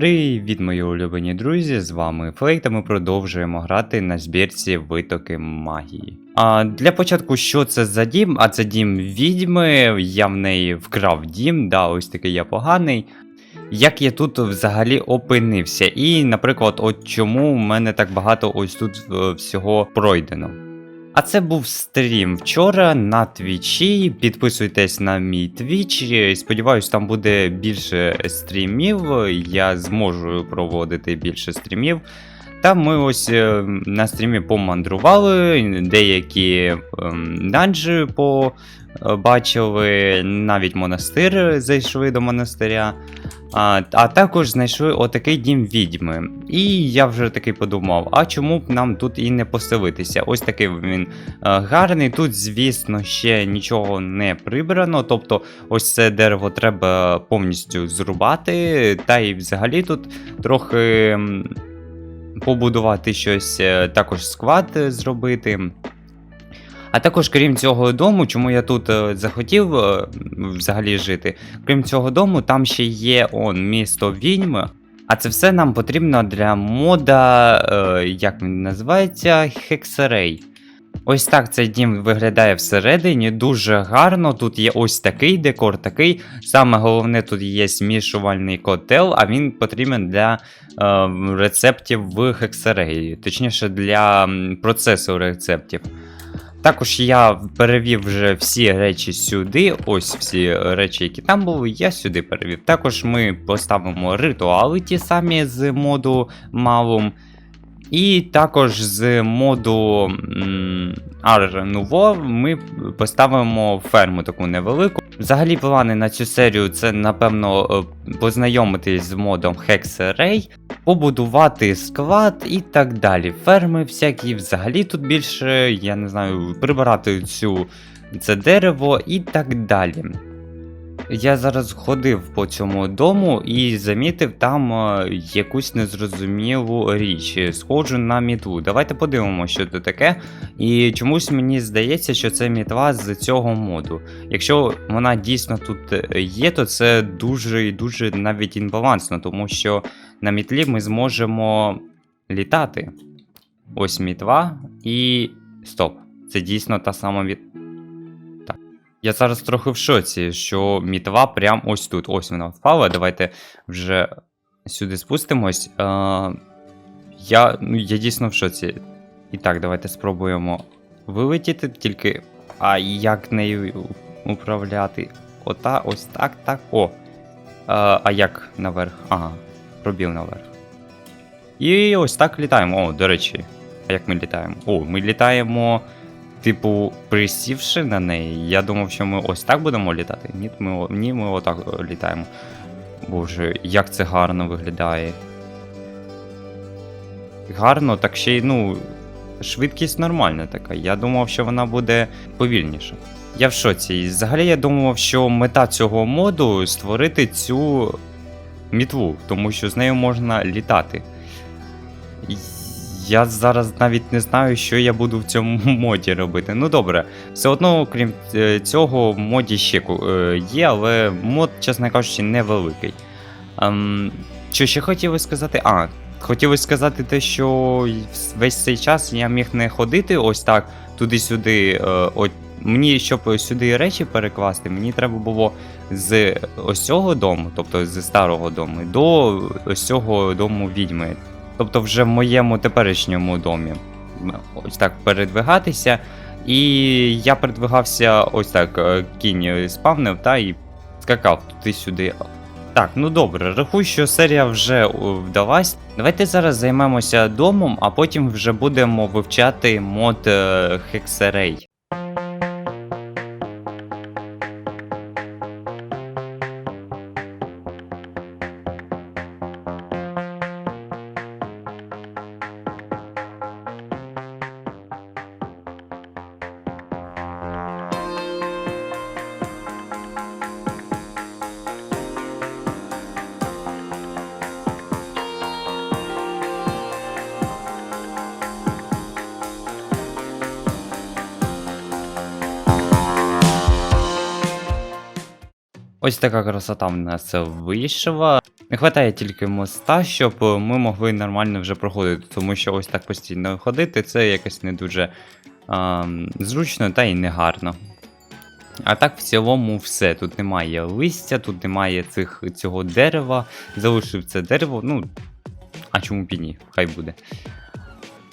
Привіт, мої улюблені друзі! З вами Флейк, та ми продовжуємо грати на збірці витоки магії. А для початку, що це за дім? А це дім відьми. Я в неї вкрав дім, да, ось такий я поганий. Як я тут взагалі опинився? І, наприклад, от чому в мене так багато ось тут е, всього пройдено. А це був стрім вчора на твічі. Підписуйтесь на мій твіч. Сподіваюсь, там буде більше стрімів. Я зможу проводити більше стрімів. Та ми ось е, на стрімі помандрували, деякі данжі данжі побачили, навіть монастир зайшли до монастиря. А, а також знайшли отакий дім відьми. І я вже таки подумав: а чому б нам тут і не поселитися? Ось такий він е, гарний. Тут, звісно, ще нічого не прибрано. Тобто, ось це дерево треба повністю зрубати. Та й взагалі тут трохи побудувати щось, е, також склад е, зробити. А також, крім цього дому, чому я тут е, захотів е, взагалі жити, крім цього дому, там ще є он місто відьми. А це все нам потрібно для мода, е, як він називається, Хексерей. Ось так цей дім виглядає всередині, дуже гарно. Тут є ось такий декор, такий. Саме головне, тут є змішувальний котел, а він потрібен для е, рецептів в Хексереї, точніше для процесу рецептів. Також я перевів вже всі речі сюди. Ось всі речі, які там були, я сюди перевів. Також ми поставимо ритуали ті самі з моду Malum. І також з моду Ар Nouveau ми поставимо ферму таку невелику. Взагалі, плани на цю серію це, напевно, е, познайомитись з модом Hexarray, побудувати склад і так далі. Ферми всякі, взагалі тут більше, я не знаю, прибирати цю, це дерево і так далі. Я зараз ходив по цьому дому і замітив там е, якусь незрозумілу річ. Схожу на мітлу. Давайте подивимося, що це таке. І чомусь мені здається, що це мітла з цього моду. Якщо вона дійсно тут е, є, то це дуже і дуже навіть інбалансно, тому що на мітлі ми зможемо літати. Ось мітла і. Стоп. Це дійсно та сама міт. Я зараз трохи в шоці, що мітла прям ось тут. Ось вона впала. Давайте вже сюди спустимось. Е, я, ну, я дійсно в шоці. І так, давайте спробуємо вилетіти, тільки. А як нею управляти? Ота, ось так, так. О. Е, а як наверх? Ага, пробіл наверх. І ось так літаємо. О, до речі, а як ми літаємо? О, ми літаємо, типу, присівши на неї. Я думав, що ми ось так будемо літати. Ні, ми, ні, ми отак е, літаємо. Боже, як це гарно виглядає. Гарно, так ще й, ну, швидкість нормальна така. Я думав, що вона буде повільніша. Я в шоці. І взагалі я думав, що мета цього моду створити цю мітлу, тому що з нею можна літати. Я зараз навіть не знаю, що я буду в цьому моді робити. Ну добре, все одно, крім е, цього, в моді ще е, є, але мод, чесно кажучи, невеликий. Ем, що ще хотіли сказати? А, хотіли сказати те, що весь цей час я міг не ходити ось так туди-сюди. Е, мені, щоб сюди речі перекласти, мені треба було з ось цього дому, тобто з старого дому, до ось цього дому відьми. Тобто вже в моєму теперішньому домі. Ось так передвигатися. І я передвигався ось так, е, кінь спавнив та і скакав туди-сюди. Так, ну добре, рахуй, що серія вже вдалась. Давайте зараз займемося домом, а потім вже будемо вивчати мод е, Ось така красота в нас вийшла. Не вистачає тільки моста, щоб ми могли нормально вже проходити, тому що ось так постійно ходити це якось не дуже а, зручно та й не гарно. А так, в цілому, все. Тут немає листя, тут немає цих, цього дерева. Залишив це дерево. Ну, а чому б і ні? Хай буде.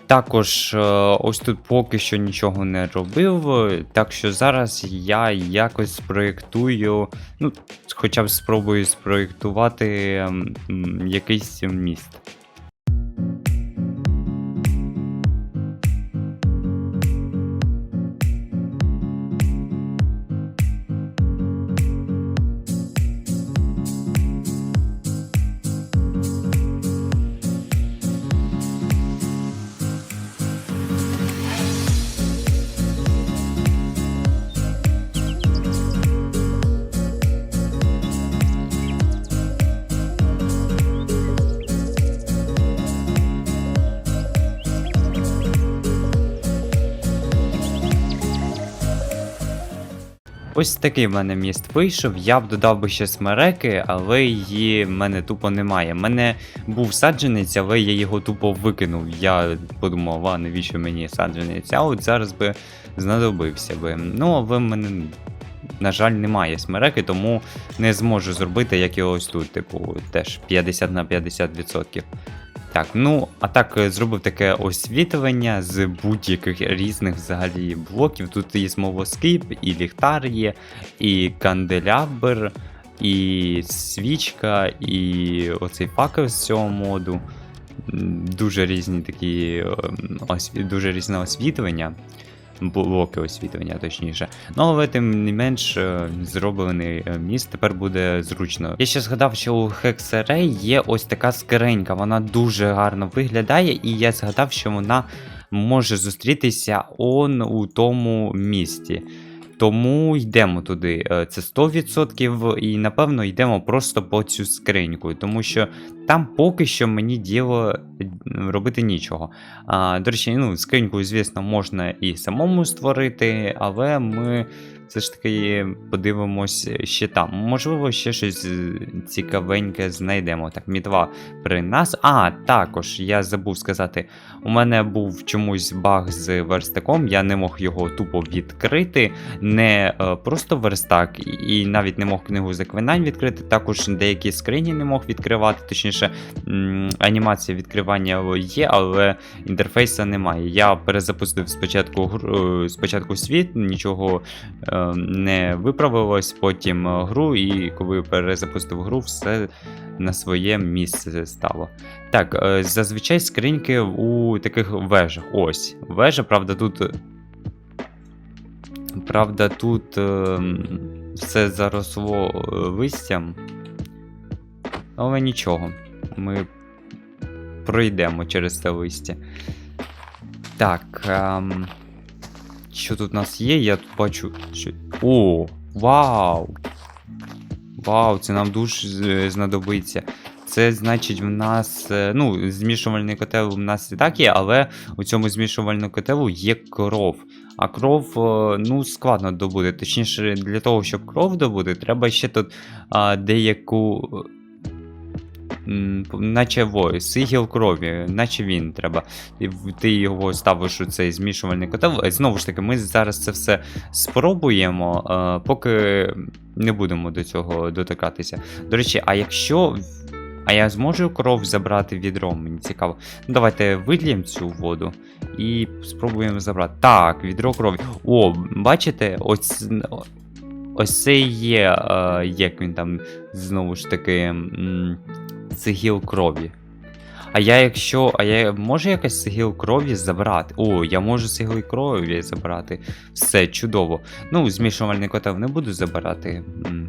Також е, ось тут поки що нічого не робив, е, так що зараз я якось спроєктую, ну, хоча б спробую спроєктувати якийсь міст. Ось такий в мене міст вийшов. Я б додав би ще смереки, але її в мене тупо немає. У мене був саджанець, але я його тупо викинув. Я подумав, а навіщо мені саджанець? А от зараз би знадобився би. Ну, але в мене, на жаль, немає смереки, тому не зможу зробити, як і ось тут, типу, теж 50 на 50%. Так, ну, а так е, зробив таке освітлення з будь-яких різних взагалі блоків. Тут є смолоскип, і ліхтар є, і канделябр, і свічка, і оцей факел з цього моду. Дуже різні такі ем, дуже різне освітлення. Блоки освітлення, точніше. Ну, але тим не менш, е, зроблений е, міст тепер буде зручно. Я ще згадав, що у Hexarray є ось така скринька, вона дуже гарно виглядає, і я згадав, що вона може зустрітися он у тому місті. Тому йдемо туди. Е, Це 100% і напевно йдемо просто по цю скриньку, тому що там поки що мені діло е, робити нічого. А, до речі, ну, скриньку, звісно, можна і самому створити, але ми все ж таки подивимось ще там. Можливо, ще щось е, цікавеньке знайдемо. Так, мітва при нас. А, також я забув сказати, у мене був чомусь баг з верстаком, я не мог його тупо відкрити. Не е, просто верстак, і навіть не мог книгу заклинань відкрити. Також деякі скрині не мог відкривати, точніше, м, анімація відкривання є, але інтерфейса немає. Я перезапустив спочатку е, спочатку світ, нічого е, не виправилось, потім е, гру, і коли перезапустив гру, все на своє місце стало. Так, е, зазвичай скриньки у таких вежах. Ось. Вежа, правда, тут. Правда, тут е, все заросло е, листям. Але нічого. Ми пройдемо через це листя. Так. Ем, що тут у нас є? Я тут бачу. Що... О! Вау! Вау, це нам дуже знадобиться. Це значить, в нас. е, Ну, змішувальний котел в нас і так є, але у цьому змішувальному котелу є кров. А кров, е, ну, складно добути. Точніше, для того, щоб кров добути, треба ще тут а, деяку. Наче во, сигіл крові, наче він треба. І ти його ставиш у цей змішувальний котел. Е, Знову ж таки, ми зараз це все спробуємо, е, поки не будемо до цього дотикатися. До речі, а якщо. А я зможу кров забрати відром, мені цікаво. Ну, давайте вильємо цю воду і спробуємо забрати. Так, відро крові. О, бачите, ось. Ось це є, е, як він там знову ж таки. м, Сигіл крові. А я якщо. А я можу якось сигіл крові забрати? О, я можу сигіл крові забрати. Все, чудово. Ну, змішувальний котел не буду забирати.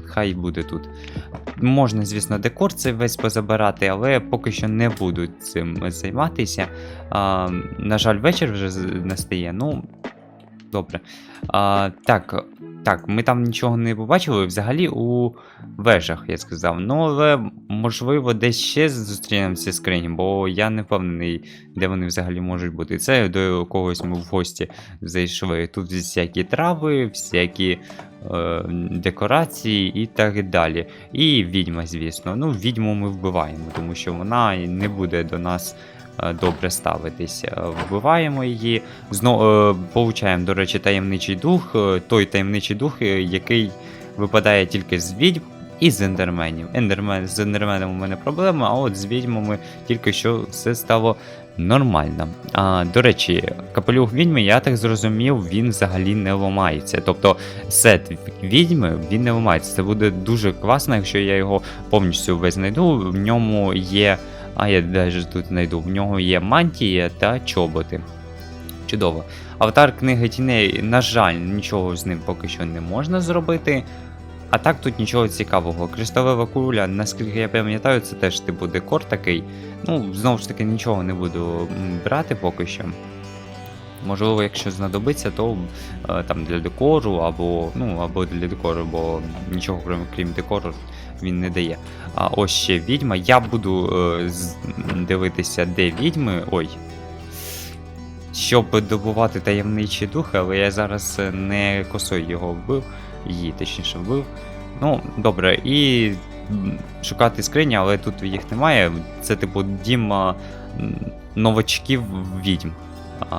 Хай буде тут. Можна, звісно, декор цей весь позабирати, але поки що не буду цим займатися. А, на жаль, вечір вже настає. Ну, добре. А, так, Так, ми там нічого не побачили. Взагалі у вежах, я сказав. Ну, але можливо, десь ще зустрінемося скрині, бо я не впевнений, де вони взагалі можуть бути. Це до когось ми в гості зайшли. Тут всякі трави, всякі е, декорації і так далі. І відьма, звісно. Ну, відьму ми вбиваємо, тому що вона не буде до нас. Е, Добре ставитись. Е, Вбиваємо її. Знову е, получаємо, до речі, таємничий дух. Той таємничий дух, який випадає тільки з відьм і з ендерменів. Ендермен, з ендерменом у мене проблема, а от з відьмами тільки що все стало нормально. А, до речі, капелюх відьми, я так зрозумів, він взагалі не ламається. Тобто сет відьми він не ламається. Це буде дуже класно, якщо я його повністю весь знайду. В ньому є. А я навіть тут знайду. В нього є мантія та чоботи. Чудово. Аватар книги тіней, на жаль, нічого з ним поки що не можна зробити. А так тут нічого цікавого. Кришталева куля, наскільки я пам'ятаю, це теж типу декор такий. Ну, знову ж таки, нічого не буду брати поки що. Можливо, якщо знадобиться, то е, там для декору або ну, або для декору, бо нічого крім, крім декору він не дає. А ось ще відьма. Я буду е, дивитися, де відьми. Ой. Щоб добувати таємничі духи, але я зараз е, не косою його вбив, її точніше вбив. Ну, добре, і шукати скрині, але тут їх немає. Це типу дім новачків відьм.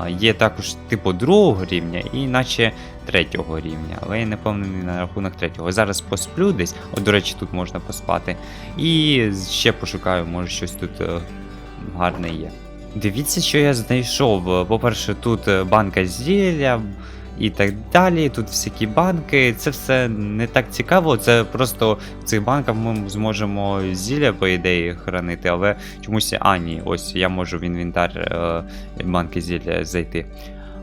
Є також типу другого рівня і наче третього рівня, але я не впевнений на рахунок третього. Зараз посплю десь, от, до речі, тут можна поспати. І ще пошукаю, може щось тут е, гарне є. Дивіться, що я знайшов. По-перше, тут е, банка зілля і так далі. Тут всякі банки. Це все не так цікаво. Це просто в цих банках ми зможемо зілля, по ідеї, хранити, але чомусь. А, ні, ось я можу в інвентар е, банки зілля зайти.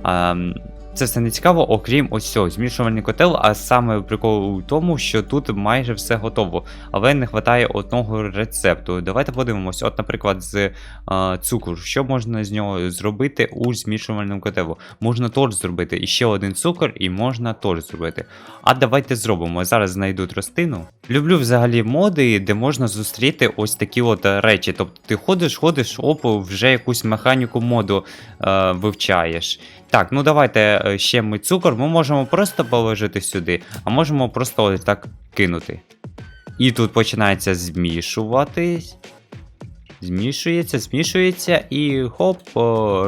А, це все не цікаво, окрім ось цього змішувальний котел, а саме прикол у тому, що тут майже все готово, але не вистачає одного рецепту. Давайте подивимось, от, наприклад, з е, цукру. Що можна з нього зробити у змішувальному котелу? Можна торт зробити, і ще один цукор, і можна торт зробити. А давайте зробимо. Зараз знайду тростину. Люблю взагалі моди, де можна зустріти ось такі от речі. Тобто ти ходиш, ходиш, оп, вже якусь механіку моду е, вивчаєш. Так, ну давайте е, ще ми цукор, ми можемо просто положити сюди, а можемо просто ось так кинути. І тут починається змішуватись. Змішується, змішується, і хоп,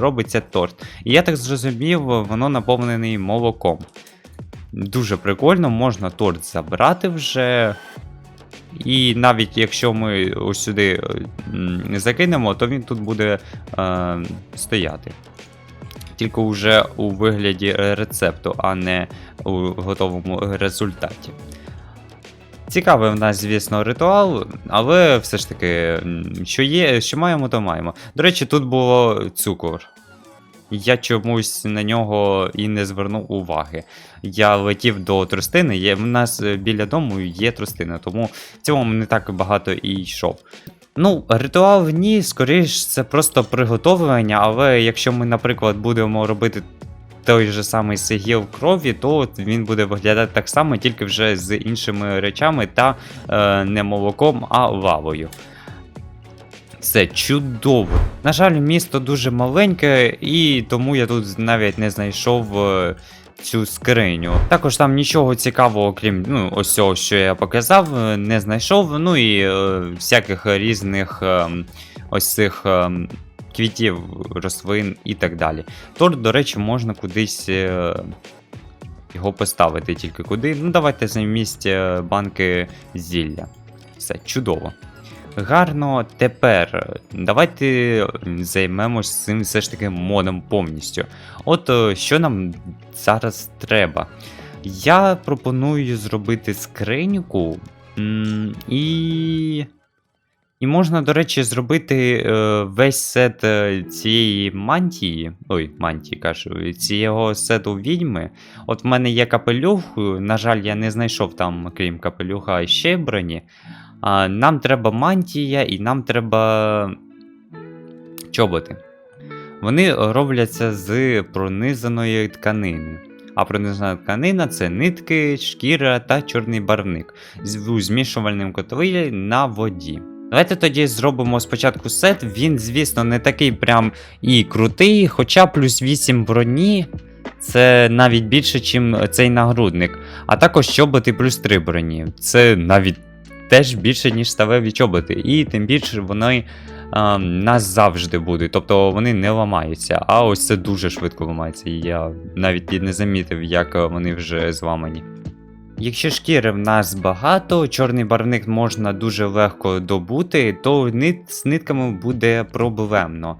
робиться торт. І я так зрозумів, воно наповнений молоком. Дуже прикольно, можна торт забрати вже. І навіть якщо ми ось сюди е, закинемо, то він тут буде е, стояти. Тільки вже у вигляді рецепту, а не у готовому результаті. Цікавий в нас, звісно, ритуал, але все ж таки, що є, що маємо, то маємо. До речі, тут було цукор. Я чомусь на нього і не звернув уваги. Я летів до тростини, є, в нас е, біля дому є тростина, тому в цілому не так багато і йшов. Ну, ритуал ні, скоріш це просто приготовлення, але якщо ми, наприклад, будемо робити той же самий сигіл крові, то він буде виглядати так само, тільки вже з іншими речами та е, не молоком, а лавою. Це чудово. На жаль, місто дуже маленьке, і тому я тут навіть не знайшов е, цю скриню. Також там нічого цікавого, крім ну, ось цього, що я показав, е, не знайшов. Ну і е, всяких різних е, ось цих е, квітів, рослин і так далі. Торт, до речі, можна кудись. е, Його поставити тільки куди. Ну, давайте замість е, банки зілля. Все, чудово. Гарно, тепер давайте займемось цим все ж таки модом повністю. От е, що нам зараз треба? Я пропоную зробити скриньку і. І можна, до речі, зробити е, весь сет е, цієї мантії. Ой, мантії кажу, цього сету відьми. От в мене є капелюх, на жаль, я не знайшов там, крім капелюха, ще броні. А, нам треба мантія і нам треба чоботи. Вони робляться з пронизаної тканини. А пронизана тканина це нитки, шкіра та чорний барвник з змішувальним котлі на воді. Давайте тоді зробимо спочатку сет. Він, звісно, не такий прям і крутий, хоча плюс 8 броні це навіть більше, ніж цей нагрудник. А також чоботи плюс 3 броні. Це навіть теж більше, ніж ставеві чоботи. І тим більше вони а, нас завжди будуть. Тобто вони не ламаються. А ось це дуже швидко ламається. І я навіть не замітив, як вони вже зламані. Якщо шкіри в нас багато, чорний барвник можна дуже легко добути, то нит, з нитками буде проблемно.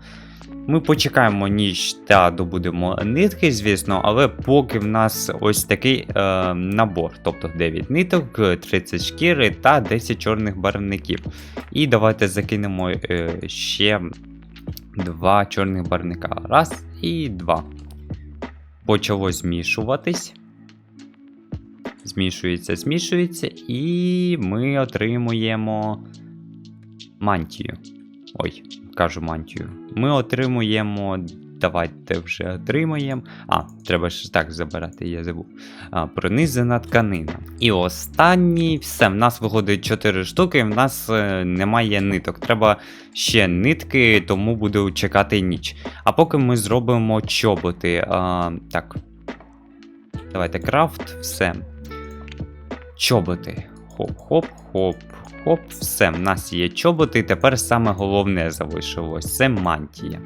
Ми почекаємо ніч та добудемо нитки, звісно, але поки в нас ось такий е, набор, тобто 9 ниток, 30 шкіри та 10 чорних барвників. І давайте закинемо е, ще два чорних барвника. Раз і два. Почало змішуватись. Змішується, змішується, і ми отримуємо мантію. Ой, кажу мантію. Ми отримуємо. Давайте вже отримаємо. А, треба ж так забирати, я забув. А, пронизана тканина. І останній, все, в нас виходить 4 штуки, в нас е, немає ниток. Треба ще нитки, тому буду чекати ніч. А поки ми зробимо чоботи. А, так. Давайте крафт, все. Чоботи. Хоп-хоп-хоп. Хоп, все, в нас є чоботи, тепер саме головне залишилось це мантія.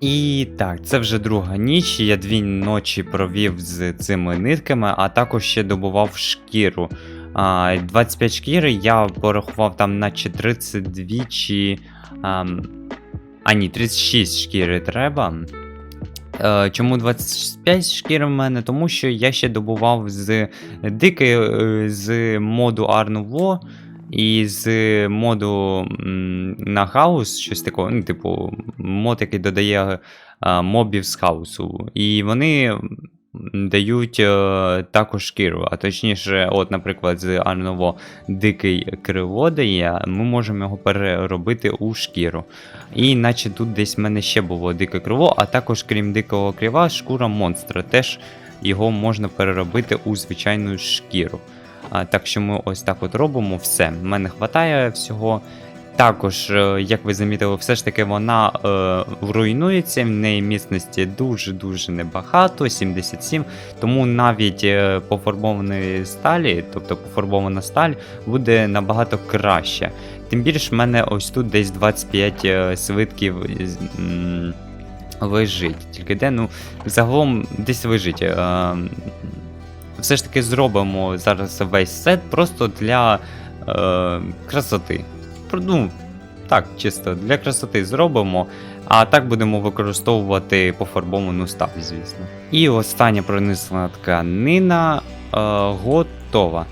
І так, це вже друга ніч. Я дві ночі провів з цими нитками, а також ще добував шкіру. 25 шкіри я порахував там, наче 32 чи. А, ні, 36 шкіри треба. Е, Чому 25 шкір в мене? Тому що я ще добував з дикої е, з моду Арнуво і з моду на хаус, щось такого, ну, типу, мод, який додає е, мобів з хаусу. І вони дають е, також шкіру. А точніше, от, наприклад, з Арново дикий крило дає, ми можемо його переробити у шкіру. І наче тут десь в мене ще було дике крило, а також, крім дикого крила, шкура монстра. Теж його можна переробити у звичайну шкіру. А, так що ми ось так от робимо все. В мене вистачає всього. Також, е, як ви замітили, все ж таки вона е, руйнується, в неї міцності дуже-дуже небагато, 77. Тому навіть е, пофарбованої сталі, тобто пофарбована сталь, буде набагато краще. Тим більше в мене ось тут десь 25 е, свитків лежить. Тільки де, ну, загалом десь лежить. Е, все ж таки зробимо зараз весь сет просто для е, красоти. Ну, так, чисто для красоти зробимо. А так будемо використовувати пофарбовану сталь, звісно. І остання пронесена тканина е, готова.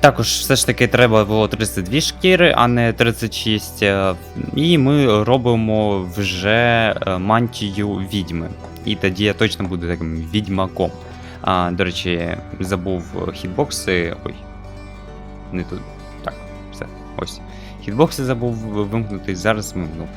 Також все ж таки треба було 32 шкіри, а не 36. е, І ми робимо вже е, мантію відьми. І тоді я точно буду таким відьмаком. А, до речі, забув хітбокси. Ой. Не тут. Ось. Хітбокси забув вимкнути, зараз вимкнув.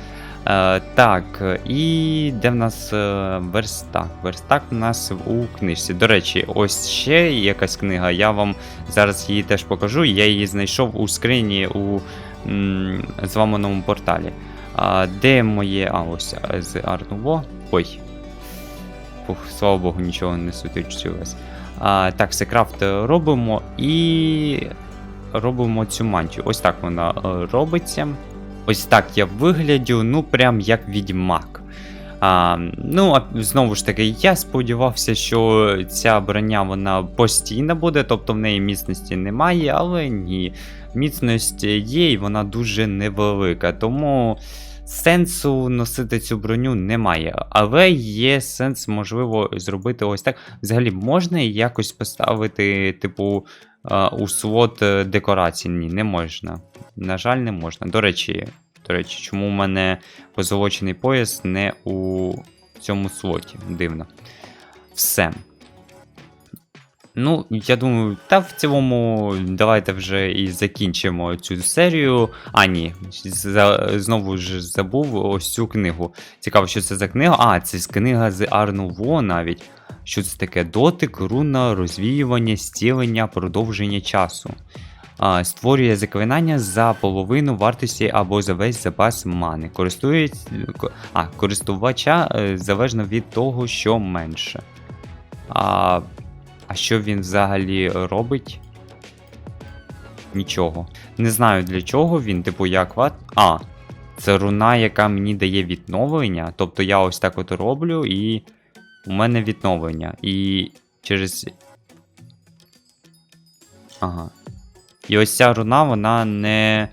Е, так, і де в нас е, верстак? Верстак у нас у книжці. До речі, ось ще якась книга, я вам зараз її теж покажу. Я її знайшов у скрині у м, зламаному порталі. А, де моє. А, ось е, з Арнуво. Ой. Фух, слава Богу, нічого не сутичилось. А, так, секрафт робимо і робимо цю мантію. Ось так вона е, робиться. Ось так я виглядю, ну прям як відьмак. А, ну, а знову ж таки, я сподівався, що ця броня вона постійна буде, тобто в неї міцності немає, але ні. Міцність є і вона дуже невелика. Тому сенсу носити цю броню немає. Але є сенс, можливо, зробити ось так. Взагалі, можна якось поставити, типу, у слот е, декорацій? Ні, не можна. На жаль, не можна. До речі, до речі, чому у мене позолочений пояс не у цьому слоті? Дивно. Все. Ну, я думаю, та в цілому давайте вже і закінчимо цю серію. А, ні, за, знову ж забув ось цю книгу. Цікаво, що це за книга. А, це книга з Арнуво навіть. Що це таке? Дотик, руна, розвіювання, стілення, продовження часу. А, створює заклинання за половину вартості або за весь запас мани. Користується, користувача е, залежно від того, що менше. А, а що він взагалі робить? Нічого. Не знаю для чого він, типу, як ват. А, це руна, яка мені дає відновлення. Тобто я ось так от роблю, і у мене відновлення. І через. Ага. І ось ця руна, вона не.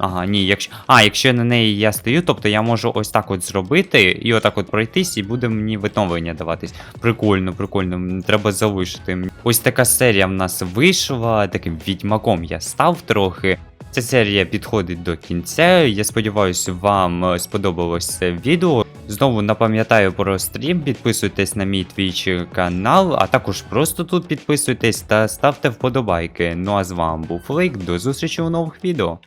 Ага, ні, якщо. А, якщо на неї я стою, тобто я можу ось так от зробити і отак от пройтись, і буде мені відновлення даватись. Прикольно, прикольно, треба залишити. Ось така серія в нас вийшла, таким відьмаком я став трохи. Ця серія підходить до кінця. Я сподіваюся, вам е, сподобалось це відео. Знову напам'ятаю про стрім, підписуйтесь на мій Twitch канал, а також просто тут підписуйтесь та ставте вподобайки. Ну а з вами був Флейк, до зустрічі у нових відео.